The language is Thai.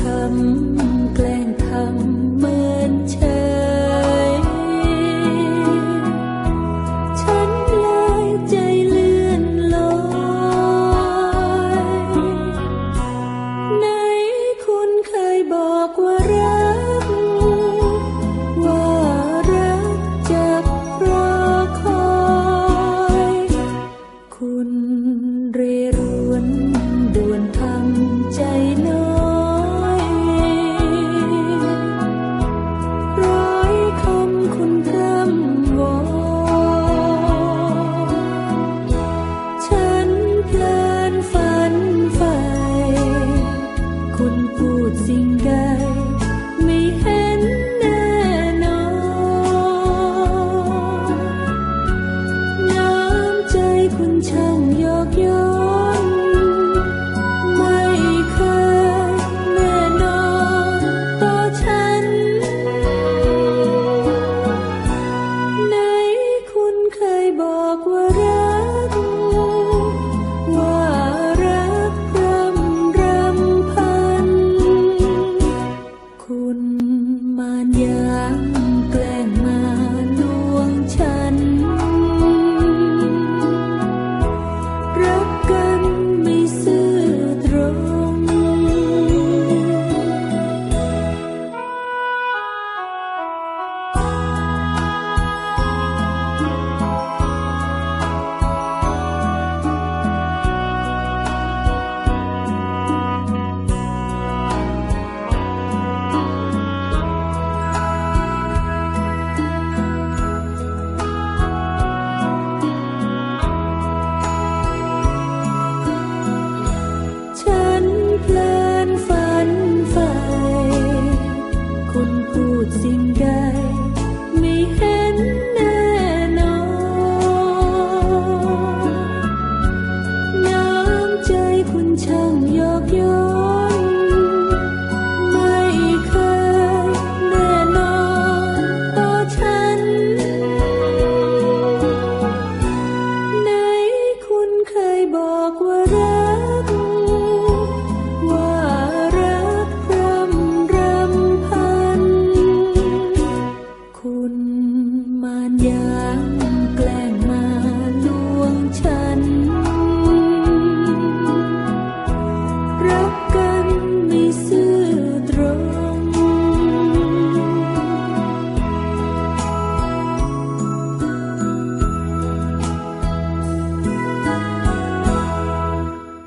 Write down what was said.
คำแกล้งทำเหมือนเชฉันเลยใจเลื่อนลอยไนคุณเคยบอกว่ารัก ว่ารักจะรอคอย คุณเร singer.